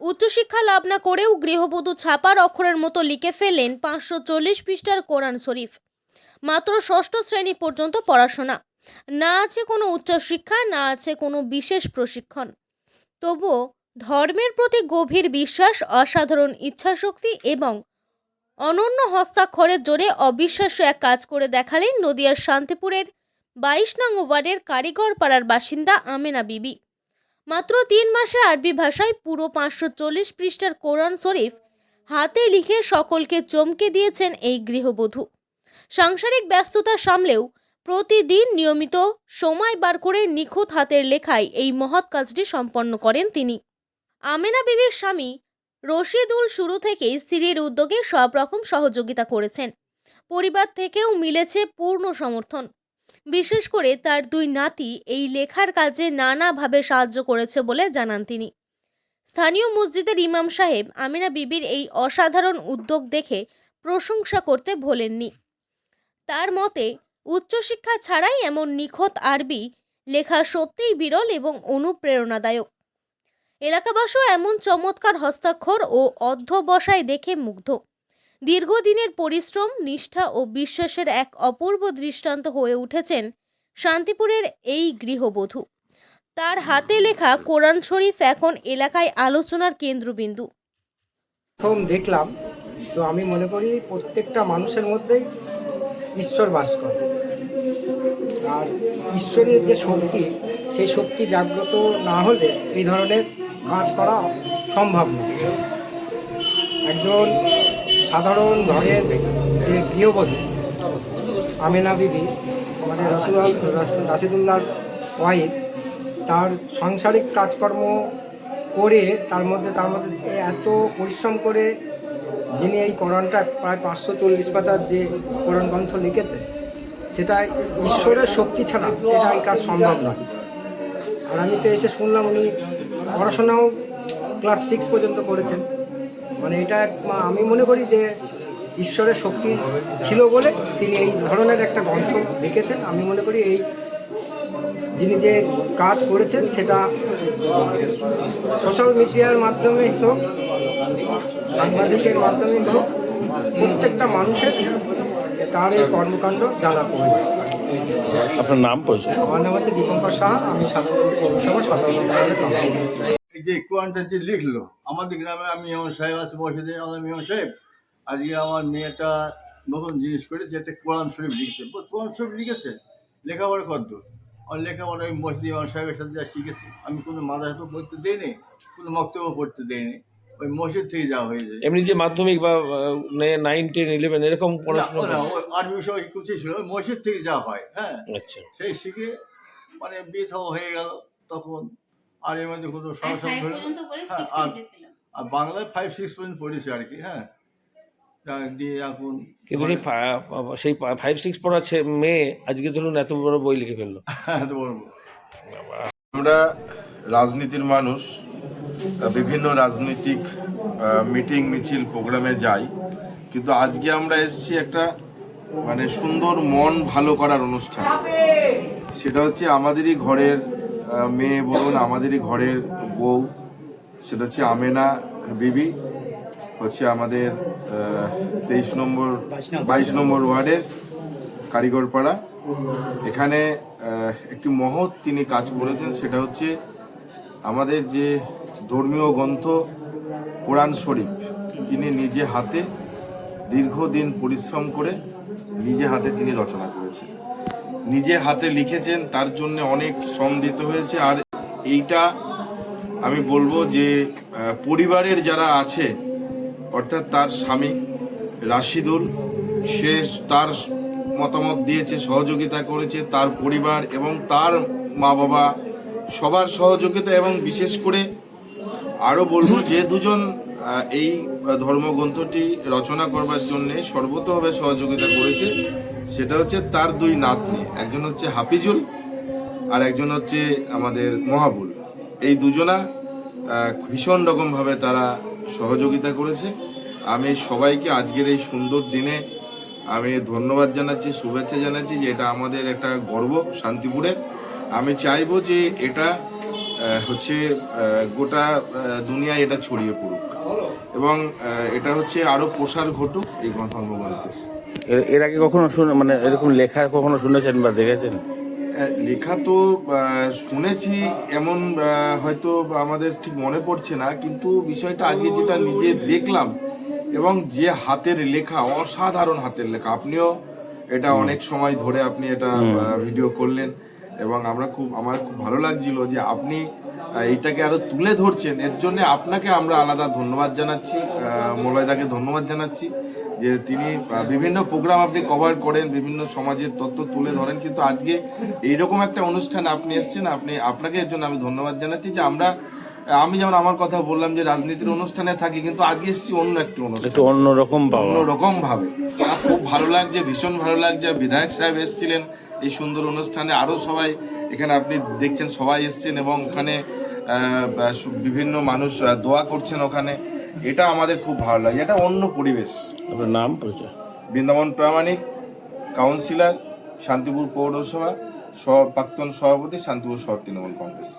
উচ্চশিক্ষা লাভ না করেও গৃহবধূ ছাপার অক্ষরের মতো লিখে ফেলেন পাঁচশো চল্লিশ পৃষ্ঠার কোরআন শরীফ। মাত্র ষষ্ঠ শ্রেণি পর্যন্ত পড়াশোনা। না আছে কোনো উচ্চশিক্ষা, না আছে কোনো বিশেষ প্রশিক্ষণ। তবুও ধর্মের প্রতি গভীর বিশ্বাস, অসাধারণ ইচ্ছাশক্তি এবং অনন্য হস্তাক্ষরের জোরে অবিশ্বাস্য এক কাজ করে দেখালেন নদিয়ার শান্তিপুরের বাইশ নং ওয়ার্ডের কারিগর পাড়ার বাসিন্দা আমেনা বিবি। মাত্র তিন মাসে আরবি ভাষায় পুরো পাঁচশো চল্লিশ পৃষ্ঠার কোরআন শরীফ হাতে লিখে সকলকে চমকে দিয়েছেন এই গৃহবধূ। সাংসারিক ব্যস্ততা সামলেও প্রতিদিন নিয়মিত সময় বার করে নিখুঁত হাতের লেখায় এই মহৎ কাজটি সম্পন্ন করেন তিনি। আমেনা বিবির স্বামী রশিদুল শুরু থেকেই স্ত্রীর উদ্যোগে সব রকম সহযোগিতা করেছেন। পরিবার থেকেও মিলেছে পূর্ণ সমর্থন। বিশেষ করে তার দুই নাতি এই লেখার কাজে নানাভাবে সাহায্য করেছে বলে জানান তিনি। স্থানীয় মসজিদের ইমাম সাহেব আমিনা বিবির এই অসাধারণ উদ্যোগ দেখে প্রশংসা করতে ভোলেননি। তার মতে, উচ্চশিক্ষা ছাড়াই এমন নিখুঁত আরবি লেখা সত্যিই বিরল এবং অনুপ্রেরণাদায়ক। এলাকাবাসীও এমন চমৎকার হস্তাক্ষর ও অধ্যবসায় দেখে মুগ্ধ। দীর্ঘদিনের পরিশ্রম, নিষ্ঠা ও বিশ্বাসের এক অপূর্ব দৃষ্টান্ত হয়ে উঠেছেন শান্তিপুরের এই গৃহবধূ। তার হাতে লেখা কোরআন শরীফ এখন এলাকায় আলোচনার কেন্দ্রবিন্দু। প্রথম দেখলাম, তো আমি মনে করি প্রত্যেকটা মানুষের মধ্যেই ঈশ্বর বাস করে। আর ঈশ্বরের যে শক্তি, সেই শক্তি জাগ্রত না হলে এই ধরনের কাজ করা সম্ভব না। একজন সাধারণ ঘরের যে গৃহবধূ আমেনা বিবি, আমাদের রসুল রাশিদুল্লাহর ওয়াইফ, তার সাংসারিক কাজকর্ম করে তার মধ্যে তার মধ্যে এত পরিশ্রম করে যিনি এই কোরআনটা প্রায় পাঁচশো চল্লিশ পাতার যে কোরআন গ্রন্থ লিখেছে, সেটা ঈশ্বরের শক্তি ছাড়া এটা এই কাজ সম্ভব নয়। আর আমি তো এসে শুনলাম উনি পড়াশোনাও ক্লাস সিক্স পর্যন্ত করেছেন। মানে এটা এক- আমি মনে করি যে ঈশ্বরের শক্তি ছিল বলে তিনি এই ধরনের একটা গ্রন্থ লিখেছেন। আমি মনে করি এই যিনি যে কাজ করেছেন সেটা সোশ্যাল মিডিয়ার মাধ্যমে হোক সাংবাদিকের মাধ্যমে হোক প্রত্যেকটা মানুষের তার এই কর্মকাণ্ড জানা প্রয়োজন। আপনার নাম পরিচয় আমার নাম হচ্ছে দীপঙ্কর সাহা আমি সাধারণ পৌরসভা সাধারণ যে কোরআনটা যে লিখলো আমাদের গ্রামে আমি ইমাম সাহেব আছে বসে আমাদের ইমাম সাহেব। আজকে আমার মেয়েটা নতুন জিনিস করেছে একটা কোরআন শরীফ লিখছে। কোরআন শরীফ লিখেছে? লেখাপড়া কত আর লেখাপড়া আমি মসজিদ ইমাম সাহেবের সাথে যা শিখেছি। আমি কোনো মাদ্রাসা তো পড়তে দেইনি কোনো বক্তব্য পড়তে দেইনি। ওই মসজিদ থেকে যাওয়া হয়ে যায়। এমনি যে মাধ্যমিক বা নাইন টেন ইলেভেন এরকম পড়াশোনা আরবি বিষয় কিছু ছিল ওই মসজিদ থেকে যাওয়া হয় হ্যাঁ। আচ্ছা। সেই শিখে মানে বিয়ে হয়ে গেল তখন আর এর মধ্যে কোনো ফাইভ ধরে হ্যাঁ, আর- আর বাংলায় ফাইভ সিক্স পর্যন্ত পড়েছে আর কি হ্যাঁ। দিয়ে এখন কিন্তু সেই সেই ফাইভ সিক্স পড়া ছে- মেয়ে আজকে ধরুন এত বড় বই লিখে ফেলল। এত বলব আমরা রাজনীতির মানুষ বিভিন্ন রাজনৈতিক মিটিং মিছিল প্রোগ্রামে যাই কিন্তু আজকে আমরা এসেছি একটা মানে সুন্দর মন ভালো করার অনুষ্ঠান। সেটা হচ্ছে আমাদেরই ঘরের মেয়ে বলুন, আমাদেরই ঘরের বউ, সেটা হচ্ছে আমেনা বিবি, হচ্ছে আমাদের তেইশ নম্বর, বাইশ নম্বর ওয়ার্ডের কারিগরপাড়া। এখানে একটি মহৎ তিনি কাজ করেছেন, সেটা হচ্ছে আমাদের যে ধর্মীয় গ্রন্থ কোরআন শরীফ, তিনি নিজে হাতে দীর্ঘদিন পরিশ্রম করে নিজে হাতে তিনি রচনা করেছেন। নিজে হাতে লিখেছেন, তার জন্য অনেক শ্রম দিতে হয়েছে। আর এইটা আমি বলব যে পরিবারের যারা আছে, অর্থাৎ তার স্বামী রাশিদুল, সে তার মতামত দিয়েছে, সহযোগিতা করেছে, তার পরিবার এবং তার মা বাবা সবার সহযোগিতা এবং বিশেষ করে আরও বলব যে, দুজন এই ধর্মগ্রন্থটি রচনা করবার জন্য সর্বতভাবে সহযোগিতা করেছে। সেটা হচ্ছে তার দুই নাতনি, একজন হচ্ছে হাফিজুল আর একজন হচ্ছে আমাদের মহাবুল। এই দুজনা ভীষণ রকমভাবে তারা সহযোগিতা করেছে। আমি সবাইকে আজকের এই সুন্দর দিনে আমি ধন্যবাদ জানাচ্ছি, শুভেচ্ছা জানাচ্ছি যে এটা আমাদের একটা গর্ব শান্তিপুরের। আমি চাইব যে এটা হচ্ছে গোটা দুনিয়ায় এটা ছড়িয়ে পড়ুক। এবং এটা হচ্ছে আরও প্রসার ঘটুক এই ধর্মগ্রন্থের এর- এর আগে কখনো শুনে মানে এরকম লেখা কখনো শুনেছেন বা দেখেছেন? লেখা তো শুনেছি এমন হয়তো আমাদের ঠিক মনে পড়ছে না কিন্তু বিষয়টা আজকে যেটা নিজে দেখলাম এবং যে হাতের লেখা অসাধারণ হাতের লেখা আপনিও এটা অনেক সময় ধরে আপনি এটা ভিডিও করলেন। এবং আমরা খুব আমার খুব ভালো লাগছিল যে আপনি আহ, এইটাকে আরও তুলে ধরছেন। এর জন্য আপনাকে আমরা আলাদা ধন্যবাদ জানাচ্ছি আহ, মলয়দাকে ধন্যবাদ জানাচ্ছি যে তিনি বিভিন্ন প্রোগ্রাম আপনি কভার করেন বিভিন্ন সমাজের তথ্য তুলে ধরেন। কিন্তু আজকে এইরকম একটা অনুষ্ঠান আপনি এসছেন আপনি আপনাকে এর জন্য আমি ধন্যবাদ জানাচ্ছি যে আমরা আমি যেমন আমার কথা বললাম যে রাজনীতির অনুষ্ঠানে থাকি কিন্তু আজকে এসেছি অন্য একটি অনুষ্ঠান। একটু অন্যরকম অন্যরকম ভাবে। খুব ভালো লাগছে ভীষণ ভালো লাগছে। বিধায়ক সাহেব এসেছিলেন এই সুন্দর অনুষ্ঠানে আরও সবাই এখানে আপনি দেখছেন সবাই এসছেন এবং ওখানে বিভিন্ন মানুষ দোয়া করছেন ওখানে। এটা আমাদের খুব ভালো লাগে। এটা অন্য পরিবেশ। আপনার নাম পরিচয়? বৃন্দাবন প্রামাণিক কাউন্সিলর শান্তিপুর পৌরসভা সহ প্রাক্তন সভাপতি শান্তিপুর শহর তৃণমূল কংগ্রেস।